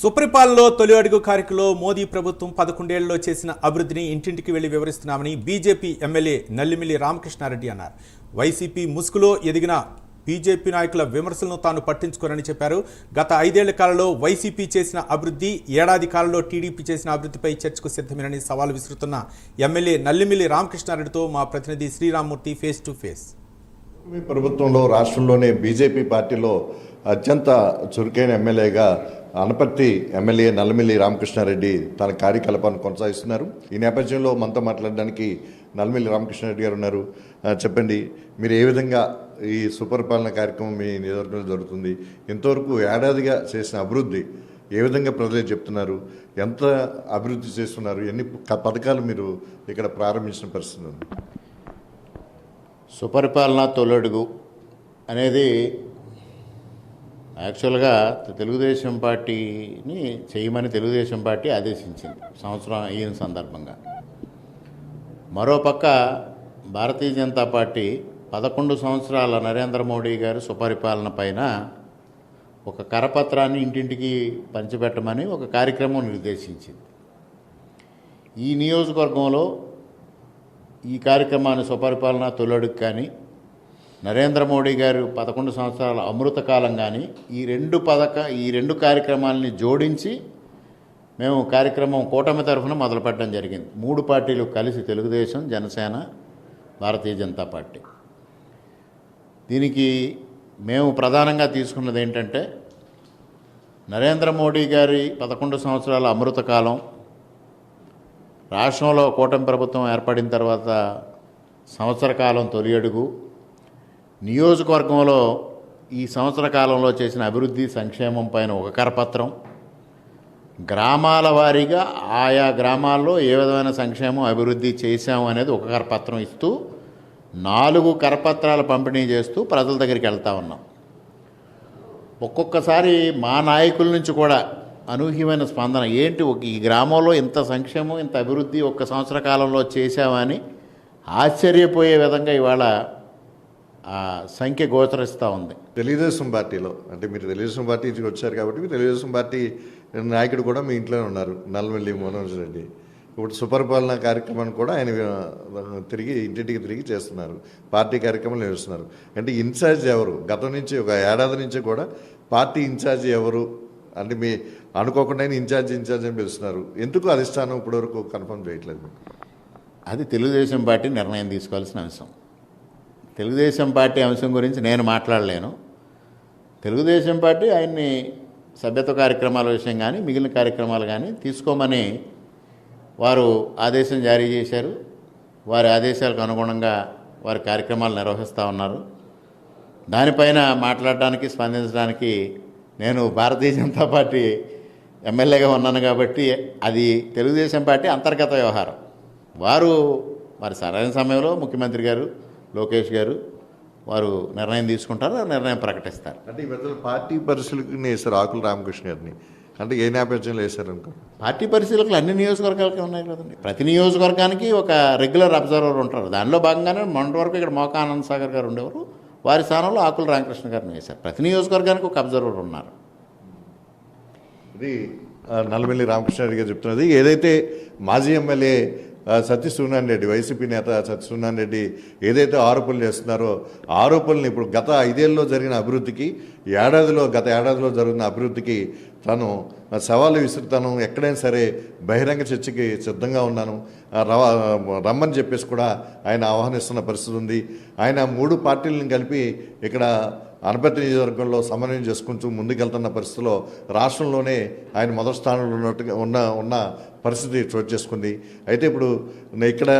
సుపరిపాలనలో తొలి అడుగు కార్యక్రమంలో మోదీ ప్రభుత్వం పదకొండేళ్ళలో చేసిన అభివృద్ధిని ఇంటింటికి వెళ్ళి వివరిస్తున్నామని బీజేపీ ఎమ్మెల్యే నల్లిమిల్లి రామకృష్ణారెడ్డి అన్నారు. వైసీపీ ముసుగులో ఎదిగిన బీజేపీ నాయకుల విమర్శలను తాను పట్టించుకోరని చెప్పారు. గత ఐదేళ్ళ కాలంలో వైసీపీ చేసిన అభివృద్ధి ఏడాది కాలంలో టీడీపీ చేసిన అభివృద్ధిపై చర్చకు సిద్ధమేనని సవాల్ విసురుతున్న ఎమ్మెల్యే నల్లిమిల్లి రామకృష్ణారెడ్డితో మా ప్రతినిధి శ్రీరామ్మూర్తి ఫేస్ టు ఫేస్. ప్రభుత్వంలో రాష్ట్రంలోనే బీజేపీ పార్టీలో అత్యంత చురుకైన ఎమ్మెల్యేగా అనపర్తి ఎమ్మెల్యే నల్లమిల్లి రామకృష్ణారెడ్డి తన కార్యకలాపాన్ని కొనసాగిస్తున్నారు. ఈ నేపథ్యంలో మనతో మాట్లాడడానికి నల్లమిల్లి రామకృష్ణారెడ్డి గారు ఉన్నారు. చెప్పండి మీరు ఏ విధంగా ఈ సుపరిపాలన కార్యక్రమం మీ నియోజకవర్గంలో జరుగుతుంది? ఇంతవరకు ఏడాదిగా చేసిన అభివృద్ధి ఏ విధంగా ప్రజలు చెప్తున్నారు? ఎంత అభివృద్ధి చేస్తున్నారు? ఎన్ని పథకాలు మీరు ఇక్కడ ప్రారంభించిన పరిస్థితి ఉంది సుపరిపాలన తొలడుగు అనేది యాక్చువల్గా తెలుగుదేశం పార్టీని చేయమని తెలుగుదేశం పార్టీ ఆదేశించింది సంవత్సరం అయిన సందర్భంగా. మరోపక్క భారతీయ జనతా పార్టీ పదకొండు సంవత్సరాల నరేంద్ర మోడీ గారి సుపరిపాలన పైన ఒక కరపత్రాన్ని ఇంటింటికి పంచిపెట్టమని ఒక కార్యక్రమం నిర్దేశించింది. ఈ నియోజకవర్గంలో ఈ కార్యక్రమాన్ని సుపరిపాలన తొలడుకు కానీ నరేంద్ర మోడీ గారు పదకొండు సంవత్సరాల అమృత కాలం కానీ ఈ రెండు పథక ఈ రెండు కార్యక్రమాలని జోడించి మేము కార్యక్రమం కూటమి తరఫున మొదలుపెట్టడం జరిగింది. మూడు పార్టీలు కలిసి తెలుగుదేశం జనసేన భారతీయ జనతా పార్టీ. దీనికి మేము ప్రధానంగా తీసుకున్నది ఏంటంటే నరేంద్ర మోడీ గారి పదకొండు సంవత్సరాల అమృత కాలం రాష్ట్రంలో కూటమి ప్రభుత్వం ఏర్పడిన తర్వాత సంవత్సర కాలం తొలి అడుగు నియోజకవర్గంలో ఈ సంవత్సర కాలంలో చేసిన అభివృద్ధి సంక్షేమం పైన ఒక కరపత్రం. గ్రామాల వారీగా ఆయా గ్రామాల్లో ఏ విధమైన సంక్షేమం అభివృద్ధి చేశాము అనేది ఒక కరపత్రం ఇస్తూ నాలుగు కరపత్రాలు పంపిణీ చేస్తూ ప్రజల దగ్గరికి వెళ్తూ ఉన్నాం. ఒక్కొక్కసారి మా నాయకుల నుంచి కూడా అనూహ్యమైన స్పందన ఏంటి ఒక ఈ గ్రామంలో ఇంత సంక్షేమం ఇంత అభివృద్ధి ఒక్క సంవత్సర కాలంలో చేశామని ఆశ్చర్యపోయే విధంగా ఇవాళ ఆ సంఖ్య గోచరిస్తూ ఉంది. తెలుగుదేశం పార్టీలో అంటే మీరు తెలుగుదేశం పార్టీ నుంచి వచ్చారు కాబట్టి మీరు తెలుగుదేశం పార్టీ నాయకుడు కూడా మీ ఇంట్లోనే ఉన్నారు నల్లమల్లి మనోజ్ రెడ్డి. ఇప్పుడు సుపరిపాలన కార్యక్రమాన్ని కూడా ఆయన తిరిగి ఇంటింటికి తిరిగి చేస్తున్నారు పార్టీ కార్యక్రమాలు చేస్తున్నారు అంటే ఇన్ఛార్జ్ ఎవరు? గతం నుంచి ఒక ఏడాది నుంచి కూడా పార్టీ ఇన్ఛార్జ్ ఎవరు? అంటే మీ అనుకోకుండా ఇన్ఛార్జ్ ఇన్ఛార్జ్ అని పిలుస్తున్నారు. ఎందుకు అధిష్టానం ఇప్పటివరకు కన్ఫర్మ్ చేయట్లేదు? అది తెలుగుదేశం పార్టీ నిర్ణయం తీసుకోవాల్సిన అంశం. తెలుగుదేశం పార్టీ అంశం గురించి నేను మాట్లాడలేను. తెలుగుదేశం పార్టీ ఆయన్ని సభ్యత్వ కార్యక్రమాల విషయం కానీ మిగిలిన కార్యక్రమాలు కానీ తీసుకోమని వారు ఆదేశం జారీ చేశారు. వారి ఆదేశాలకు అనుగుణంగా వారి కార్యక్రమాలు నిర్వహిస్తూ ఉన్నారు. దానిపైన మాట్లాడడానికి స్పందించడానికి నేను భారతీయ జనతా పార్టీ ఎమ్మెల్యేగా ఉన్నాను కాబట్టి అది తెలుగుదేశం పార్టీ అంతర్గత వ్యవహారం. వారు మరి సరైన సమయంలో ముఖ్యమంత్రి గారు లోకేష్ గారు వారు నిర్ణయం తీసుకుంటారు ఆ నిర్ణయం ప్రకటిస్తారు. అంటే ఈ మధ్యలో పార్టీ పరిశీలకుని వేశారు ఆకుల రామకృష్ణ గారిని. అంటే ఏ నేపథ్యంలో వేశారు అనుకో? పార్టీ పరిశీలకులు అన్ని నియోజకవర్గాలకి ఉన్నాయి కదండి. ప్రతి నియోజకవర్గానికి ఒక రెగ్యులర్ అబ్జర్వర్ ఉంటారు. దానిలో భాగంగానే మొన్నటి వరకు ఇక్కడ మోకా ఆనంద్ సాగర్ గారు ఉండేవారు. వారి స్థానంలో ఆకుల రామకృష్ణ గారిని వేశారు. ప్రతి నియోజకవర్గానికి ఒక అబ్జర్వర్ ఉన్నారు. ఇది నల్లమిల్లి రామకృష్ణారెడ్డి గారు చెప్తున్నది. ఏదైతే మాజీ ఎమ్మెల్యే సత్యసూర్యనారాయణ రెడ్డి వైసీపీ నేత సత్యసూర్యనారాయణ రెడ్డి ఏదైతే ఆరోపణలు చేస్తున్నారో ఆరోపణలు ఇప్పుడు గత ఐదేళ్ళలో జరిగిన అభివృద్ధికి ఏడాదిలో గత ఏడాదిలో జరిగిన అభివృద్ధికి తను ఆ, సవాలు విసురుతాను ఎక్కడైనా సరే బహిరంగ చర్చకి సిద్ధంగా ఉన్నాను రవా రమ్మని చెప్పేసి కూడా ఆయన ఆహ్వానిస్తున్న పరిస్థితి ఉంది. ఆయన మూడు పార్టీలను కలిపి ఇక్కడ అనపర్తి నియోజకవర్గంలో సమన్వయం చేసుకుంటూ ముందుకెళ్తున్న పరిస్థితిలో రాష్ట్రంలోనే ఆయన మొదటి స్థానంలో ఉన్నట్టుగా ఉన్న ఉన్న పరిస్థితి చోటు చేసుకుంది. అయితే ఇప్పుడు ఇక్కడ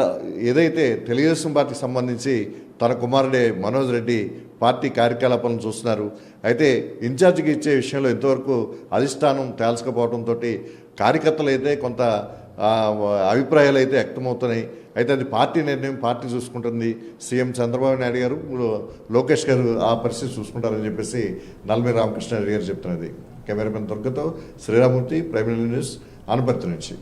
ఏదైతే తెలుగుదేశం పార్టీకి సంబంధించి తన కుమారుడే మనోజ్ రెడ్డి పార్టీ కార్యకలాపాలను చూస్తున్నారు. అయితే ఇన్ఛార్జికి ఇచ్చే విషయంలో ఇంతవరకు అధిష్టానం తేల్చకపోవడంతో కార్యకర్తలు అయితే కొంత అభిప్రాయాలు అయితే వ్యక్తమవుతున్నాయి. అయితే అది పార్టీ నిర్ణయం పార్టీ చూసుకుంటుంది. సీఎం చంద్రబాబు నాయుడు గారు లోకేష్ గారు ఆ పరిస్థితి చూసుకుంటారని చెప్పేసి నల్మి రామకృష్ణారెడ్డి గారు చెప్తున్నది. కెమెరామెన్ దుర్గతో శ్రీరామూర్తి ప్రైమ్ న్యూస్ అనపర్తి నుంచి.